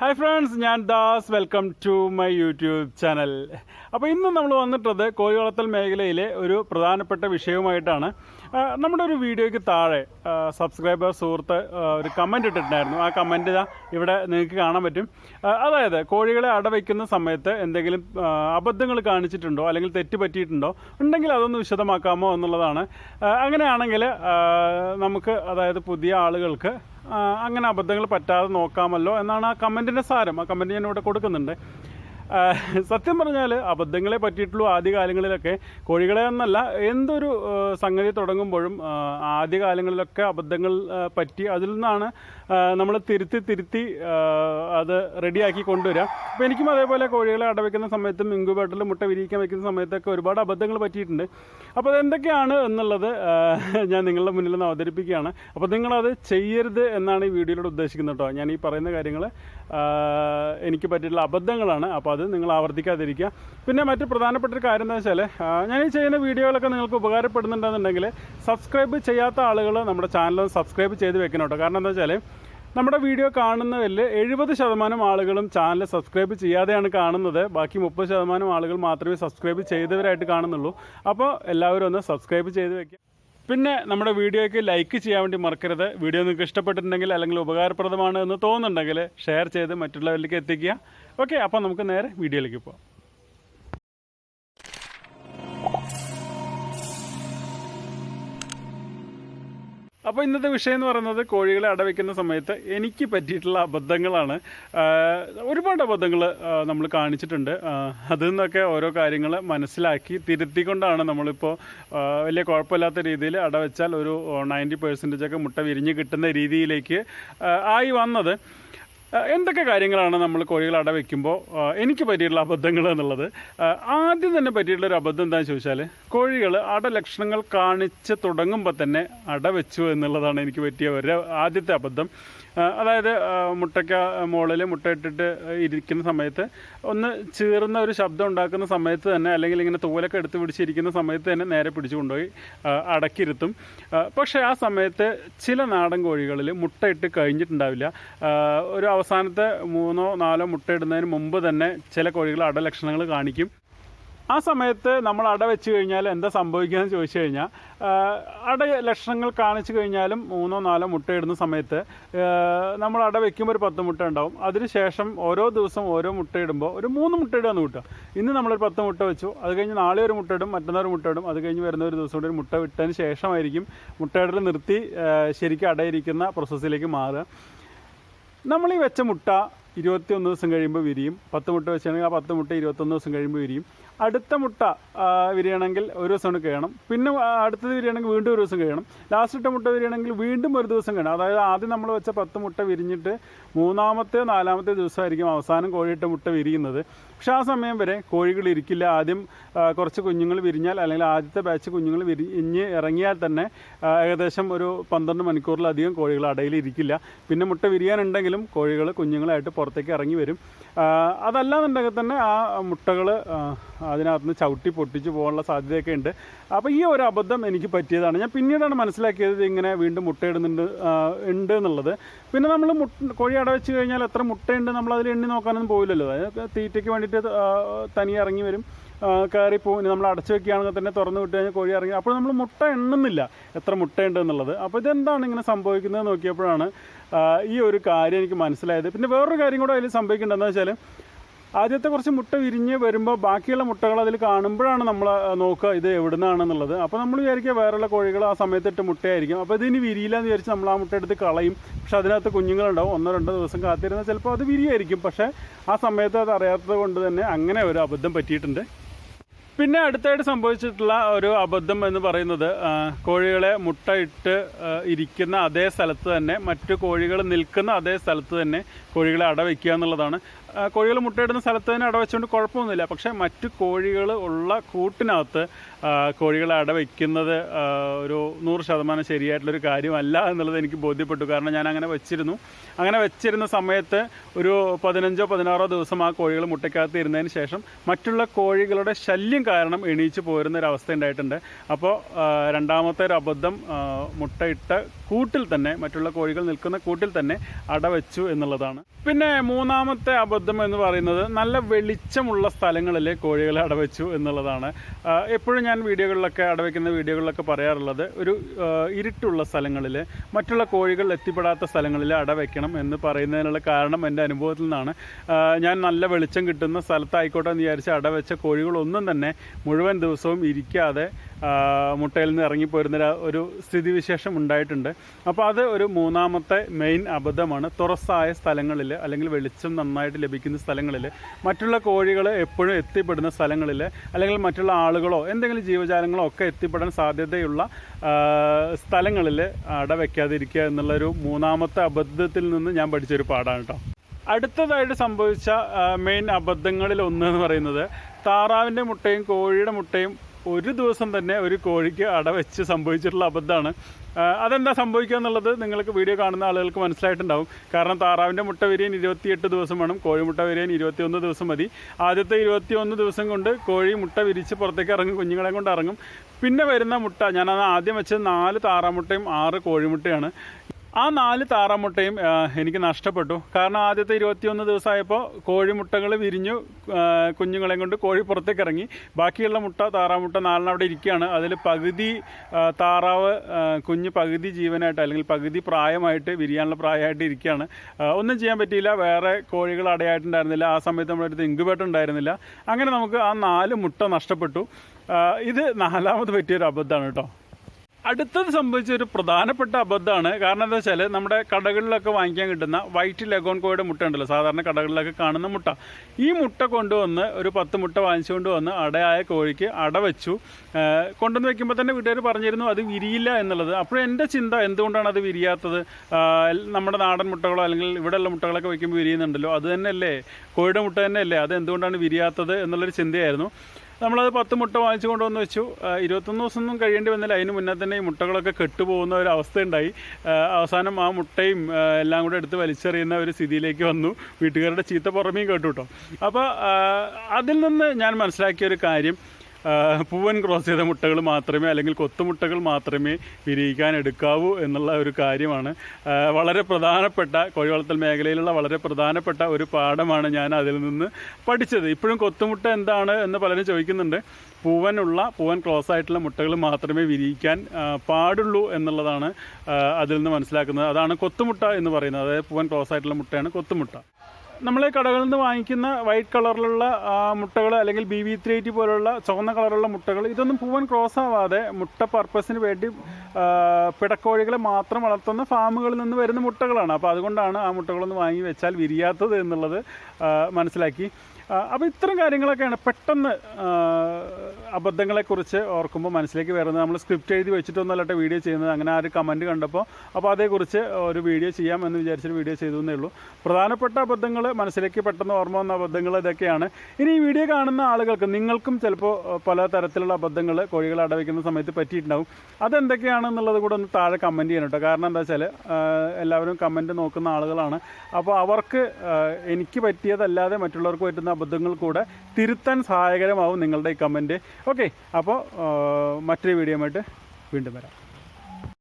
Hi friends ഞാൻ Das. Welcome to my YouTube channel അപ്പോൾ ഇന്ന് നമ്മൾ വന്നിട്ടുള്ളത് കോഴി വളർത്തൽ മേഖലയിലെ ഒരു പ്രധാനപ്പെട്ട വിഷയവുമായിട്ടാണ്. നമ്മുടെ ഒരു വീഡിയോയ്ക്ക് താഴെ സബ്സ്ക്രൈബർ സുഹൃത്ത് ഒരു കമന്റ് ഇട്ടിട്ടുണ്ടായിരുന്നു. ആ കമന്റ് ഇതാ ഇവിടെ നിങ്ങൾക്ക് കാണാൻ പറ്റും. അതായത് കോഴികളെ അടവയ്ക്കുന്ന സമയത്ത് എന്തെങ്കിലും അബദ്ധങ്ങൾ കാണിച്ചിട്ടുണ്ടോ അല്ലെങ്കിൽ തെറ്റ് പറ്റിയിട്ടുണ്ടോ ഉണ്ടെങ്കിൽ അതൊന്ന് വിശദമാക്കാമോ എന്നുള്ളതാണ്. അങ്ങനെയാണെങ്കിൽ നമുക്ക് അതായത് പുതിയ ആളുകൾക്ക് അങ്ങനെ അബദ്ധങ്ങൾ പറ്റാതെ നോക്കാമല്ലോ എന്നാണ് ആ കമന്റിന്റെ സാരം. ആ കമന്റ് ഞാൻ ഇവിടെ കൊടുക്കുന്നുണ്ട്. സത്യം പറഞ്ഞാൽ അബദ്ധങ്ങളെ പറ്റിയിട്ടുള്ളൂ ആദ്യകാലങ്ങളിലൊക്കെ കോഴികളെ എന്നല്ല എന്തൊരു സംഗതി തുടങ്ങുമ്പോഴും ആദ്യകാലങ്ങളിലൊക്കെ അബദ്ധങ്ങൾ പറ്റി അതിൽ നിന്നാണ് നമ്മൾ തിരുത്തി തിരുത്തി അത് റെഡിയാക്കി കൊണ്ടുവരിക. അപ്പോൾ എനിക്കും അതേപോലെ കോഴികളെ അടവയ്ക്കുന്ന സമയത്തും ഇൻക്യുബേറ്ററിൽ മുട്ട വിരിയിക്കാൻ വയ്ക്കുന്ന സമയത്തൊക്കെ ഒരുപാട് അബദ്ധങ്ങൾ പറ്റിയിട്ടുണ്ട്. അപ്പോൾ അതെന്തൊക്കെയാണ് എന്നുള്ളത് ഞാൻ നിങ്ങളുടെ മുന്നിൽ നിന്ന് അവതരിപ്പിക്കുകയാണ്. അപ്പോൾ നിങ്ങളത് ചെയ്യരുത് എന്നാണ് ഈ വീഡിയോയിലൂടെ ഉദ്ദേശിക്കുന്നത് കേട്ടോ. ഞാൻ ഈ പറയുന്ന കാര്യങ്ങൾ എനിക്ക് പറ്റിയിട്ടുള്ള അബദ്ധങ്ങളാണ്. അപ്പോൾ അത് നിങ്ങൾ ആവർത്തിക്കാതിരിക്കുക. പിന്നെ മറ്റ് പ്രധാനപ്പെട്ട ഒരു കാര്യം എന്താ വെച്ചാൽ ഞാൻ ഈ ചെയ്യുന്ന വീഡിയോകളൊക്കെ നിങ്ങൾക്ക് ഉപകാരപ്പെടുന്നുണ്ടെന്നുണ്ടെങ്കിൽ സബ്സ്ക്രൈബ് ചെയ്യാത്ത ആളുകൾ നമ്മുടെ ചാനൽ സബ്സ്ക്രൈബ് ചെയ്ത് വെക്കണം കാരണം എന്താ വെച്ചാൽ നമ്മുടെ വീഡിയോ കാണുന്നതിൽ എഴുപത് ശതമാനം ആളുകളും ചാനൽ സബ്സ്ക്രൈബ് ചെയ്യാതെയാണ് കാണുന്നത്. ബാക്കി മുപ്പത് ശതമാനം ആളുകൾ മാത്രമേ സബ്സ്ക്രൈബ് ചെയ്തവരായിട്ട് കാണുന്നുള്ളൂ. അപ്പോൾ എല്ലാവരും ഒന്ന് സബ്സ്ക്രൈബ് ചെയ്ത് വെക്കുക പിന്നെ നമ്മുടെ വീഡിയോയ്ക്ക് ലൈക്ക് ചെയ്യാൻ വേണ്ടി മറക്കരുത്. വീഡിയോ നിങ്ങൾക്ക് ഇഷ്ടപ്പെട്ടിട്ടുണ്ടെങ്കിൽ അല്ലെങ്കിൽ ഉപകാരപ്രദമാണ് എന്ന് തോന്നുന്നുണ്ടെങ്കിൽ ഷെയർ ചെയ്ത് മറ്റുള്ളവരിലേക്ക് എത്തിക്കുക. ഓക്കെ അപ്പോൾ നമുക്ക് നേരെ വീഡിയോയിലേക്ക് പോകാം അപ്പോൾ ഇന്നത്തെ വിഷയം എന്ന് പറയുന്നത് കോഴികളെ അടവയ്ക്കുന്ന സമയത്ത് എനിക്ക് പറ്റിയിട്ടുള്ള അബദ്ധങ്ങളാണ്. ഒരുപാട് അബദ്ധങ്ങൾ നമ്മൾ കാണിച്ചിട്ടുണ്ട്. അതിൽ നിന്നൊക്കെ ഓരോ കാര്യങ്ങൾ മനസ്സിലാക്കി തിരുത്തിക്കൊണ്ടാണ് നമ്മളിപ്പോൾ വലിയ കുഴപ്പമില്ലാത്ത രീതിയിൽ അടവച്ചാൽ ഒരു നയന്റി പെർസെന്റേജ് ഒക്കെ മുട്ട വിരിഞ്ഞ് കിട്ടുന്ന രീതിയിലേക്ക് ആയി വന്നത്. എന്തൊക്കെ കാര്യങ്ങളാണ് നമ്മൾ കോഴികൾ അട വെക്കുമ്പോൾ എനിക്ക് പറ്റിയിട്ടുള്ള അബദ്ധങ്ങൾ എന്നുള്ളത്? ആദ്യം തന്നെ പറ്റിയിട്ടുള്ള ഒരു അബദ്ധം എന്താണെന്ന് ചോദിച്ചാൽ കോഴികൾ അട ലക്ഷണങ്ങൾ കാണിച്ച് തുടങ്ങുമ്പോൾ തന്നെ അട വെച്ചു എന്നുള്ളതാണ് എനിക്ക് പറ്റിയ ഒരു ആദ്യത്തെ അബദ്ധം. അതായത് മുട്ടയ്ക്ക മുകളിൽ മുട്ടയിട്ടിട്ട് ഇരിക്കുന്ന സമയത്ത് ഒന്ന് ചീറുന്ന ഒരു ശബ്ദം ഉണ്ടാക്കുന്ന സമയത്ത് തന്നെ അല്ലെങ്കിൽ ഇങ്ങനെ തൂലൊക്കെ എടുത്ത് പിടിച്ചിരിക്കുന്ന സമയത്ത് തന്നെ നേരെ പിടിച്ചു കൊണ്ടുപോയി അടക്കിരുത്തും. പക്ഷേ ആ സമയത്ത് ചില നാടൻ കോഴികളിൽ മുട്ടയിട്ട് കഴിഞ്ഞിട്ടുണ്ടാവില്ല. ഒരു അവസാനത്തെ മൂന്നോ നാലോ മുട്ട ഇടുന്നതിന് മുമ്പ് തന്നെ ചില കോഴികൾ അടലക്ഷണങ്ങൾ കാണിക്കും. ആ സമയത്ത് നമ്മൾ അട വെച്ച് കഴിഞ്ഞാൽ എന്താ സംഭവിക്കുക എന്ന് ചോദിച്ചു കഴിഞ്ഞാൽ അട ലക്ഷണങ്ങൾ കാണിച്ചു കഴിഞ്ഞാലും മൂന്നോ നാലോ മുട്ട ഇടുന്ന സമയത്ത് നമ്മൾ അട വെക്കുമ്പോൾ ഒരു പത്ത് മുട്ട ഉണ്ടാവും. അതിനുശേഷം ഓരോ ദിവസം ഓരോ മുട്ട ഇടുമ്പോൾ ഒരു മൂന്ന് മുട്ട എന്ന് കിട്ടുക. ഇന്ന് നമ്മളൊരു പത്ത് മുട്ട വെച്ചു. അത് കഴിഞ്ഞ് നാളെ ഒരു മുട്ട ഇടും മറ്റന്നാൾ മുട്ട ഇടും. അത് കഴിഞ്ഞ് വരുന്ന ഒരു ദിവസം കൂടി ഒരു മുട്ട വിട്ടതിന് ശേഷമായിരിക്കും മുട്ടയിടൽ നിർത്തി ശരിക്കും അടയിരിക്കുന്ന പ്രോസസ്സിലേക്ക് മാറുക. നമ്മൾ ഈ വെച്ച മുട്ട ഇരുപത്തിയൊന്ന് ദിവസം കഴിയുമ്പോൾ വിരിയും. പത്ത് മുട്ട വെച്ചാണെങ്കിൽ ആ പത്ത് മുട്ട ഇരുപത്തൊന്ന് ദിവസം കഴിയുമ്പോൾ വിരിയും. അടുത്ത മുട്ട വിരിയണമെങ്കിൽ ഒരു ദിവസം കഴിയണം. പിന്നെ അടുത്തത് വിരിയണമെങ്കിൽ വീണ്ടും ഒരു ദിവസം കഴിയണം. ലാസ്റ്റ് ഇട്ട മുട്ട വിരിയണമെങ്കിൽ വീണ്ടും ഒരു ദിവസം കഴിയണം. അതായത് ആദ്യം നമ്മൾ വെച്ച പത്ത് മുട്ട വിരിഞ്ഞിട്ട് മൂന്നാമത്തെ നാലാമത്തെ ദിവസമായിരിക്കും അവസാനം കോഴിയിട്ട മുട്ട വിരിയുന്നത്. പക്ഷെ ആ സമയം വരെ കോഴികൾ ഇരിക്കില്ല. ആദ്യം കുറച്ച് കുഞ്ഞുങ്ങൾ വിരിഞ്ഞാൽ അല്ലെങ്കിൽ ആദ്യത്തെ ബാച്ച് കുഞ്ഞുങ്ങൾ വിരിഞ്ഞ് ഇറങ്ങിയാൽ തന്നെ ഏകദേശം ഒരു പന്ത്രണ്ട് മണിക്കൂറിലധികം കോഴികൾ അടയിൽ ഇരിക്കില്ല. പിന്നെ മുട്ട വിരിയാനുണ്ടെങ്കിലും കോഴികൾ കുഞ്ഞുങ്ങളായിട്ട് പുറത്തേക്ക് ഇറങ്ങി വരും. അതല്ലാന്നുണ്ടെങ്കിൽ തന്നെ ആ മുട്ടകൾ അതിനകത്ത് നിന്ന് ചവിട്ടി പൊട്ടിച്ച് പോകാനുള്ള സാധ്യതയൊക്കെ ഉണ്ട്. അപ്പോൾ ഈ ഒരു അബദ്ധം എനിക്ക് പറ്റിയതാണ്. ഞാൻ പിന്നീടാണ് മനസ്സിലാക്കിയത് ഇങ്ങനെ വീണ്ടും മുട്ടയിടുന്നുണ്ട് ഉണ്ട് എന്നുള്ളത്. പിന്നെ നമ്മൾ മുട്ട കോഴി അട വെച്ച് കഴിഞ്ഞാൽ എത്ര മുട്ടയുണ്ട് നമ്മൾ അതിൽ എണ്ണി നോക്കാനൊന്നും പോയില്ലല്ലോ തീറ്റയ്ക്ക് വേണ്ടിയിട്ട് തനിയെ ഇറങ്ങി വരും. കയറി പോകും നമ്മൾ അടച്ചു വെക്കുകയാണെങ്കിൽ തന്നെ തുറന്ന് വിട്ട് കഴിഞ്ഞാൽ കോഴി ഇറങ്ങി. അപ്പോൾ നമ്മൾ മുട്ട എണ്ണുന്നില്ല. എത്ര മുട്ടയുണ്ട് എന്നുള്ളത്. അപ്പോൾ ഇതെന്താണ് ഇങ്ങനെ സംഭവിക്കുന്നത് നോക്കിയപ്പോഴാണ് ഈ ഒരു കാര്യം എനിക്ക് മനസ്സിലായത്. പിന്നെ വേറൊരു കാര്യം കൂടെ അതിൽ സംഭവിക്കേണ്ടതെന്ന് വെച്ചാൽ ആദ്യത്തെ കുറച്ച് മുട്ട വിരിഞ്ഞ് വരുമ്പോൾ ബാക്കിയുള്ള മുട്ടകൾ അതിൽ കാണുമ്പോഴാണ് നമ്മൾ നോക്കുക ഇത് എവിടുന്നാണെന്നുള്ളത്. അപ്പോൾ നമ്മൾ വിചാരിക്കുക വേറെയുള്ള കോഴികൾ ആ സമയത്തിട്ട് മുട്ടയായിരിക്കും. അപ്പോൾ ഇതിന് വിരിയില്ല എന്ന് വിചാരിച്ച് നമ്മൾ ആ മുട്ട എടുത്ത് കളയും. പക്ഷെ അതിനകത്ത് കുഞ്ഞുങ്ങളുണ്ടാവും. ഒന്നോ രണ്ടോ ദിവസം കാത്തിരുന്നാൽ ചിലപ്പോൾ അത് വിരിയായിരിക്കും. പക്ഷേ ആ സമയത്ത് അത് അറിയാത്തത് കൊണ്ട് തന്നെ അങ്ങനെ ഒരു അബദ്ധം പറ്റിയിട്ടുണ്ട്. പിന്നെ അടുത്തായിട്ട് സംഭവിച്ചിട്ടുള്ള ഒരു അബദ്ധം എന്ന് പറയുന്നത് കോഴികളെ മുട്ടയിട്ട് ഇരിക്കുന്ന അതേ സ്ഥലത്ത് തന്നെ മറ്റു കോഴികൾ നിൽക്കുന്ന അതേ സ്ഥലത്ത് തന്നെ കോഴികളെ അടവയ്ക്കുക എന്നുള്ളതാണ്. കോഴികൾ മുട്ടയിടുന്ന സ്ഥലത്ത് തന്നെ അടവെച്ചുകൊണ്ട് കുഴപ്പമൊന്നുമില്ല. പക്ഷേ മറ്റ് കോഴികൾ ഉള്ള കൂട്ടിനകത്ത് കോഴികളെ അടവയ്ക്കുന്നത് ഒരു നൂറ് ശതമാനം ശരിയായിട്ടുള്ളൊരു കാര്യമല്ല എന്നുള്ളത് എനിക്ക് ബോധ്യപ്പെട്ടു. കാരണം ഞാൻ അങ്ങനെ വെച്ചിരുന്നു. അങ്ങനെ വെച്ചിരുന്ന സമയത്ത് ഒരു പതിനഞ്ചോ പതിനാറോ ദിവസം ആ കോഴികൾ മുട്ടയ്ക്കകത്ത് ഇരുന്നതിന് ശേഷം മറ്റുള്ള കോഴികളുടെ ശല്യം കാരണം എണീച്ച് പോരുന്ന ഒരു അവസ്ഥ ഉണ്ടായിട്ടുണ്ട്. അപ്പോൾ രണ്ടാമത്തെ ഒരു അബദ്ധം മുട്ടയിട്ട കൂട്ടിൽ തന്നെ മറ്റുള്ള കോഴികൾ നിൽക്കുന്ന കൂട്ടിൽ തന്നെ അടവെച്ചു എന്നുള്ളതാണ്. പിന്നെ മൂന്നാമത്തെ അബദ്ധം എന്ന് പറയുന്നത് നല്ല വെളിച്ചമുള്ള സ്ഥലങ്ങളിൽ കോഴികളെ അടവച്ചു എന്നുള്ളതാണ്. എപ്പോഴും ഞാൻ വീഡിയോകളിലൊക്കെ അടവയ്ക്കുന്ന വീഡിയോകളിലൊക്കെ പറയാറുള്ളത് ഒരു ഇരുട്ടുള്ള സ്ഥലങ്ങളിൽ മറ്റുള്ള കോഴികൾ എത്തിപ്പെടാത്ത സ്ഥലങ്ങളിൽ അടവയ്ക്കണം എന്ന് പറയുന്നതിനുള്ള കാരണം എന്റെ അനുഭവത്തിൽ നിന്നാണ്. ഞാൻ നല്ല വെളിച്ചം കിട്ടുന്ന സ്ഥലത്തായിക്കോട്ടെ എന്ന് വിചാരിച്ച് അടവെച്ച കോഴികളൊന്നും തന്നെ മുഴുവൻ ദിവസവും ഇരിക്കാതെ മുട്ടയിൽ നിന്ന് ഇറങ്ങിപ്പോരുന്ന ഒരു- സ്ഥിതിവിശേഷം ഉണ്ടായിട്ടുണ്ട്. അപ്പോൾ അത് ഒരു മൂന്നാമത്തെ മെയിൻ അബദ്ധമാണ്. തുറസ്സായ സ്ഥലങ്ങളിൽ അല്ലെങ്കിൽ വെളിച്ചം നന്നായിട്ട് ലഭിക്കുന്ന സ്ഥലങ്ങളിൽ മറ്റുള്ള കോഴികൾ എപ്പോഴും എത്തിപ്പെടുന്ന സ്ഥലങ്ങളിൽ അല്ലെങ്കിൽ മറ്റുള്ള ആളുകളോ എന്തെങ്കിലും ജീവജാലങ്ങളോ ഒക്കെ എത്തിപ്പെടാൻ സാധ്യതയുള്ള സ്ഥലങ്ങളിൽ അട വയ്ക്കാതിരിക്കുക എന്നുള്ളൊരു മൂന്നാമത്തെ അബദ്ധത്തിൽ നിന്ന് ഞാൻ പഠിച്ചൊരു പാടാണ് കേട്ടോ. അടുത്തതായിട്ട് സംഭവിച്ച മെയിൻ അബദ്ധങ്ങളിൽ ഒന്ന് എന്ന് പറയുന്നത് താറാവിന്റെ മുട്ടയും കോഴിയുടെ മുട്ടയും ഒരു ദിവസം തന്നെ ഒരു കോഴിക്ക് അട വെച്ച് സംഭവിച്ചിട്ടുള്ള അബദ്ധമാണ്. അതെന്താ സംഭവിക്കുക എന്നുള്ളത് നിങ്ങൾക്ക് വീഡിയോ കാണുന്ന ആളുകൾക്ക് മനസ്സിലായിട്ടുണ്ടാവും. കാരണം താറാവിന്റെ മുട്ട വിരിയാൻ ഇരുപത്തിയെട്ട് ദിവസം വേണം കോഴിമുട്ട വിരിയാൻ ഇരുപത്തിയൊന്ന് ദിവസം മതി. ആദ്യത്തെ ഇരുപത്തിയൊന്ന് ദിവസം കൊണ്ട് കോഴി മുട്ട വിരിച്ച് പുറത്തേക്ക് ഇറങ്ങും കുഞ്ഞുങ്ങളെ കൊണ്ട് ഇറങ്ങും. പിന്നെ വരുന്ന മുട്ട ഞാനത് ആദ്യം വെച്ചത് നാല് താറാമുട്ടയും ആറ് കോഴിമുട്ടയാണ്. ആ നാല് താറാമുട്ടയും എനിക്ക് നഷ്ടപ്പെട്ടു. കാരണം ആദ്യത്തെ ഇരുപത്തിയൊന്ന് ദിവസമായപ്പോൾ കോഴിമുട്ടകൾ വിരിഞ്ഞു കുഞ്ഞുങ്ങളെയും കൊണ്ട് കോഴി പുറത്തേക്ക് ഇറങ്ങി ബാക്കിയുള്ള മുട്ട താറാമുട്ട നാലെണ്ണം അവിടെ ഇരിക്കുകയാണ്. അതിൽ പകുതി താറാവ് കുഞ്ഞ് പകുതി ജീവനായിട്ട് അല്ലെങ്കിൽ പകുതി പ്രായമായിട്ട് വിരിയാനുള്ള പ്രായമായിട്ട് ഇരിക്കുകയാണ്. ഒന്നും ചെയ്യാൻ പറ്റിയില്ല. വേറെ കോഴികൾ അടയായിട്ടുണ്ടായിരുന്നില്ല. ആ സമയത്ത് നമ്മുടെ അടുത്ത് ഇൻക്യുബേറ്റർ ഉണ്ടായിരുന്നില്ല. അങ്ങനെ നമുക്ക് ആ നാല് മുട്ട നഷ്ടപ്പെട്ടു. ഇത് നാലാമത് പറ്റിയൊരു അബദ്ധമാണ് കേട്ടോ. അടുത്തത് സംബന്ധിച്ച് ഒരു പ്രധാനപ്പെട്ട അബദ്ധമാണ്. കാരണം എന്താ വെച്ചാൽ നമ്മുടെ കടകളിലൊക്കെ വാങ്ങിക്കാൻ കിട്ടുന്ന വൈറ്റ് ലഗോൺ കോയുടെ മുട്ട ഉണ്ടല്ലോ. സാധാരണ കടകളിലൊക്കെ കാണുന്ന മുട്ട. ഈ മുട്ട കൊണ്ടുവന്ന് ഒരു പത്ത് മുട്ട വാങ്ങിച്ചുകൊണ്ട് വന്ന് അടയായ കോഴിക്ക് അട വെച്ചു. കൊണ്ടുവന്ന് വെക്കുമ്പോൾ തന്നെ വീട്ടുകാർ പറഞ്ഞിരുന്നു അത് വിരിയില്ല എന്നുള്ളത്. അപ്പോൾ എന്റെ ചിന്ത എന്തുകൊണ്ടാണ് അത് വിരിയാത്തത്? നമ്മുടെ നാടൻ മുട്ടകളോ അല്ലെങ്കിൽ ഇവിടെയുള്ള മുട്ടകളൊക്കെ വയ്ക്കുമ്പോൾ വിരിയുന്നുണ്ടല്ലോ. അത് തന്നെയല്ലേ? കോഴിയുടെ മുട്ട തന്നെയല്ലേ? അത് എന്തുകൊണ്ടാണ് വിരിയാത്തത് എന്നുള്ളൊരു ചിന്തയായിരുന്നു. നമ്മളത് പത്ത് മുട്ട വാങ്ങിച്ചു കൊണ്ടുവന്ന് വെച്ചു. ഇരുപത്തൊന്ന് ദിവസമൊന്നും കഴിയേണ്ടി വന്നില്ല. അതിന് മുന്നേ തന്നെ ഈ മുട്ടകളൊക്കെ കെട്ടുപോകുന്ന ഒരു അവസ്ഥയുണ്ടായി. അവസാനം ആ മുട്ടയും എല്ലാം കൂടെ എടുത്ത് വലിച്ചെറിയുന്ന ഒരു സ്ഥിതിയിലേക്ക് വന്നു. വീട്ടുകാരുടെ ചീത്ത പുറമേയും കേട്ടു കേട്ടോ അപ്പോൾ അതിൽ നിന്ന് ഞാൻ മനസ്സിലാക്കിയ ഒരു കാര്യം പൂവൻ ക്രോസ് ചെയ്ത മുട്ടകൾ മാത്രമേ അല്ലെങ്കിൽ കൊത്തുമുട്ടകൾ മാത്രമേ വിരിയിക്കാൻ എടുക്കാവൂ എന്നുള്ള ഒരു കാര്യമാണ്. വളരെ പ്രധാനപ്പെട്ട കോഴി വളർത്തൽ മേഖലയിലുള്ള വളരെ പ്രധാനപ്പെട്ട ഒരു പാഠമാണ് ഞാൻ അതിൽ നിന്ന് പഠിച്ചത്. ഇപ്പോഴും കൊത്തുമുട്ട എന്താണ് എന്ന് പലരും ചോദിക്കുന്നുണ്ട്. പൂവനുള്ള പൂവൻ ക്ലോസ് ആയിട്ടുള്ള മുട്ടകൾ മാത്രമേ വിരിയിക്കാൻ പാടുള്ളൂ എന്നുള്ളതാണ് അതിൽ നിന്ന് മനസ്സിലാക്കുന്നത്. അതാണ് കൊത്തുമുട്ട എന്ന് പറയുന്നത്. അതായത് പൂവൻ ക്ലോസ് ആയിട്ടുള്ള മുട്ടയാണ് കൊത്തുമുട്ട. നമ്മൾ കടകളിൽ നിന്ന് വാങ്ങിക്കുന്ന വൈറ്റ് കളറിലുള്ള മുട്ടകൾ അല്ലെങ്കിൽ ബി വി ത്രീ എയ്റ്റി പോലുള്ള ചുവന്ന കളറുള്ള മുട്ടകൾ ഇതൊന്നും പൂവൻ ക്രോസ് ആവാതെ മുട്ട പർപ്പസിന് വേണ്ടി പിടക്കോഴികളെ മാത്രം വളർത്തുന്ന ഫാമുകളിൽ നിന്ന് വരുന്ന മുട്ടകളാണ്. അപ്പോൾ അതുകൊണ്ടാണ് ആ മുട്ടകളൊന്ന് വാങ്ങി വെച്ചാൽ വിരിയാത്തത് എന്നുള്ളത് മനസ്സിലാക്കി. അപ്പോൾ ഇത്തരം കാര്യങ്ങളൊക്കെയാണ് പെട്ടെന്ന് അബദ്ധങ്ങളെക്കുറിച്ച് ഓർക്കുമ്പോൾ മനസ്സിലേക്ക് വരുന്നത്. നമ്മൾ സ്ക്രിപ്റ്റ് എഴുതി വെച്ചിട്ടൊന്നുമല്ലട്ടെ വീഡിയോ ചെയ്യുന്നത്. അങ്ങനെ ആ ഒരു കമന്റ് കണ്ടപ്പോൾ അപ്പോൾ അതേക്കുറിച്ച് ഒരു വീഡിയോ ചെയ്യാം എന്ന് വിചാരിച്ചൊരു വീഡിയോ ചെയ്തു എന്നേ ഉള്ളൂ. പ്രധാനപ്പെട്ട അബദ്ധങ്ങൾ മനസ്സിലേക്ക് പെട്ടെന്ന് ഓർമ്മ വന്ന അബദ്ധങ്ങൾ ഇതൊക്കെയാണ്. ഇനി ഈ വീഡിയോ കാണുന്ന ആളുകൾക്ക് നിങ്ങൾക്കും ചിലപ്പോൾ പല തരത്തിലുള്ള അബദ്ധങ്ങൾ കോഴികളെ അടവയ്ക്കുന്ന സമയത്ത് പറ്റിയിട്ടുണ്ടാവും. അതെന്തൊക്കെയാണെന്നുള്ളത് കൂടെ ഒന്ന് താഴെ കമന്റ് ചെയ്യണം കേട്ടോ കാരണം എന്താ വെച്ചാൽ എല്ലാവരും കമന്റ് നോക്കുന്ന ആളുകളാണ്. അപ്പോൾ അവർക്ക് എനിക്ക് പറ്റിയതല്ലാതെ മറ്റുള്ളവർക്ക് പറ്റുന്ന അബദ്ധങ്ങൾ കൂടെ തിരുത്താൻ സഹായകരമാവും നിങ്ങളുടെ ഈ കമന്റ്. ഓക്കെ അപ്പോൾ മറ്റൊരു വീഡിയോ ആയിട്ട് വീണ്ടും വരാം.